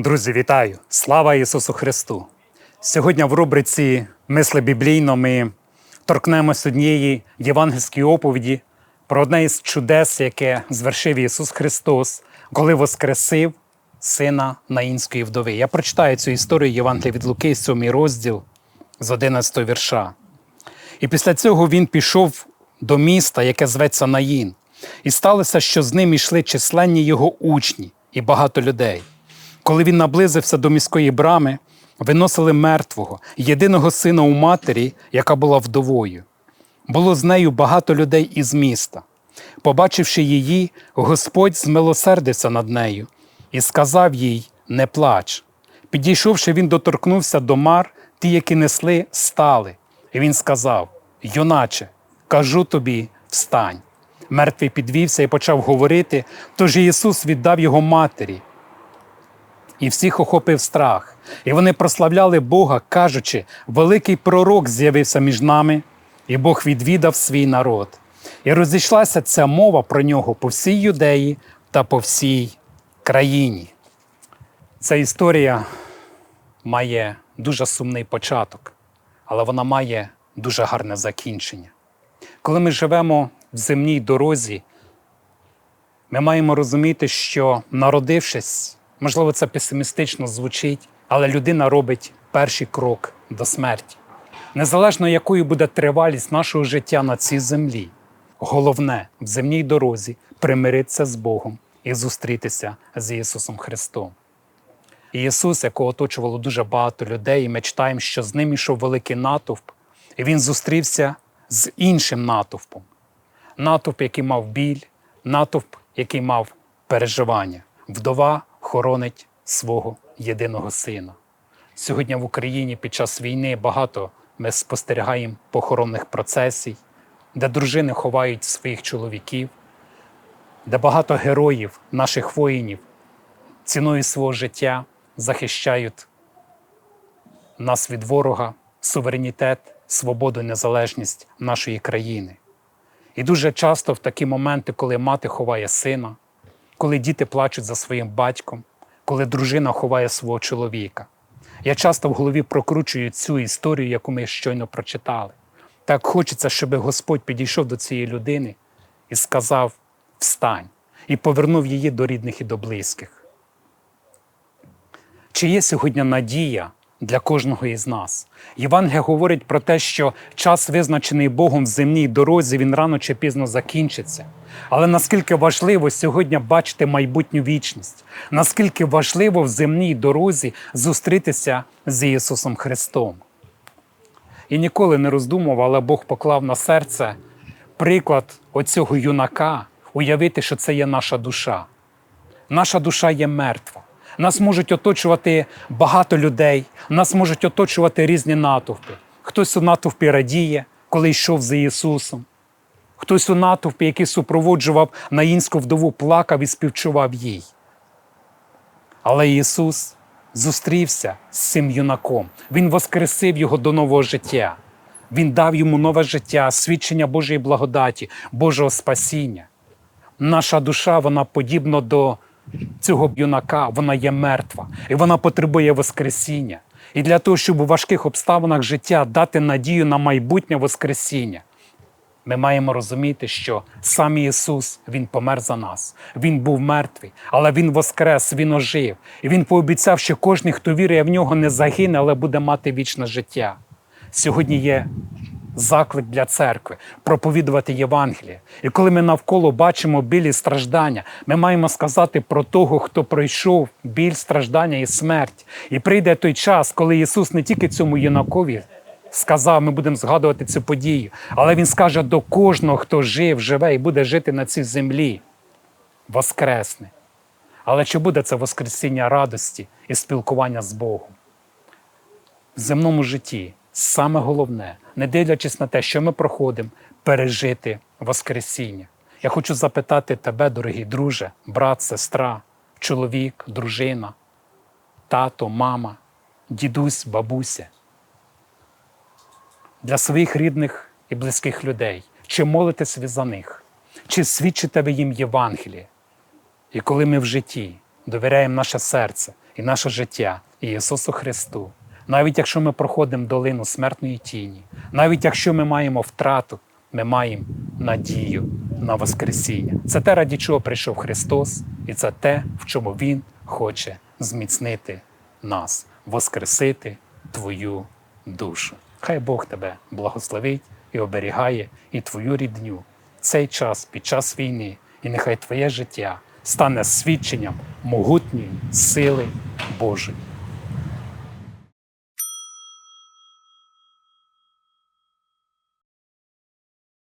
Друзі, вітаю! Слава Ісусу Христу! Сьогодні в рубриці Мисли біблійно ми торкнемось однієї євангельської оповіді про одне із чудес, яке звершив Ісус Христос, коли воскресив сина Наїнської вдови. Я прочитаю цю історію Євангелія від Луки, 7 розділ з 11 вірша. І після цього він пішов до міста, яке зветься Наїн. І сталося, що з ним йшли численні його учні і багато людей. Коли він наблизився до міської брами, виносили мертвого, єдиного сина у матері, яка була вдовою. Було з нею багато людей із міста. Побачивши її, Господь змилосердився над нею і сказав їй: Не плач. Підійшовши, він доторкнувся до мар, ті, які несли, стали. І він сказав: Юначе, кажу тобі, встань. Мертвий підвівся і почав говорити, тож Ісус віддав його матері. І всіх охопив страх. І вони прославляли Бога, кажучи, великий пророк з'явився між нами, і Бог відвідав свій народ. І розійшлася ця мова про нього по всій юдеї та по всій країні. Ця історія має дуже сумний початок, але вона має дуже гарне закінчення. Коли ми живемо в земній дорозі, ми маємо розуміти, що народившись, можливо, це песимістично звучить, але людина робить перший крок до смерті. Незалежно якою буде тривалість нашого життя на цій землі, головне в земній дорозі примиритися з Богом і зустрітися з Ісусом Христом. Ісус, якого оточувало дуже багато людей, і ми читаємо, що з ним йшов великий натовп, і Він зустрівся з іншим натовпом. Натовп, який мав біль, натовп, який мав переживання. Вдова хоронить свого єдиного сина. Сьогодні в Україні під час війни багато ми спостерігаємо похоронних процесій, де дружини ховають своїх чоловіків, де багато героїв, наших воїнів, ціною свого життя захищають нас від ворога, суверенітет, свободу, незалежність нашої країни. І дуже часто в такі моменти, коли мати ховає сина, коли діти плачуть за своїм батьком, коли дружина ховає свого чоловіка. Я часто в голові прокручую цю історію, яку ми щойно прочитали. Так хочеться, щоб Господь підійшов до цієї людини і сказав: Встань, і повернув її до рідних і до близьких. Чи є сьогодні надія для кожного із нас? Євангелія говорить про те, що час, визначений Богом в земній дорозі, він рано чи пізно закінчиться. Але наскільки важливо сьогодні бачити майбутню вічність, наскільки важливо в земній дорозі зустрітися з Ісусом Христом. І ніколи не роздумував, але Бог поклав на серце приклад оцього юнака, уявити, що це є наша душа. Наша душа є мертва. Нас можуть оточувати багато людей, нас можуть оточувати різні натовпи. Хтось у натовпі радіє, коли йшов за Ісусом. Хтось у натовпі, який супроводжував наїнську вдову, плакав і співчував їй. Але Ісус зустрівся з цим юнаком. Він воскресив його до нового життя. Він дав йому нове життя, свідчення Божої благодаті, Божого спасіння. Наша душа, вона подібна до цього юнака, вона є мертва, і вона потребує Воскресіння. І для того, щоб у важких обставинах життя дати надію на майбутнє Воскресіння, ми маємо розуміти, що сам Ісус Він помер за нас. Він був мертвий, але Він воскрес, Він ожив. І Він пообіцяв, що кожен, хто вірує в нього, не загине, але буде мати вічне життя. Сьогодні є заклик для церкви проповідувати Євангеліє. І коли ми навколо бачимо біль страждання, ми маємо сказати про того, хто пройшов біль, страждання і смерть. І прийде той час, коли Ісус не тільки цьому юнакові сказав, ми будемо згадувати цю подію, але Він скаже до кожного, хто жив, живе і буде жити на цій землі. Воскресне. Але чи буде це Воскресіння радості і спілкування з Богом? В земному житті саме головне, не дивлячись на те, що ми проходимо, пережити Воскресіння. Я хочу запитати тебе, дорогий друже, брат, сестра, чоловік, дружина, тато, мама, дідусь, бабуся. Для своїх рідних і близьких людей. Чи молитесь ви за них? Чи свідчите ви їм Євангеліє? І коли ми в житті довіряємо наше серце і наше життя Ісусу Христу. Навіть якщо ми проходимо долину смертної тіні, навіть якщо ми маємо втрату, ми маємо надію на Воскресіння. Це те, раді чого прийшов Христос, і це те, в чому Він хоче зміцнити нас, воскресити твою душу. Хай Бог тебе благословить і оберігає і твою рідню цей час під час війни, і нехай твоє життя стане свідченням могутньої сили Божої.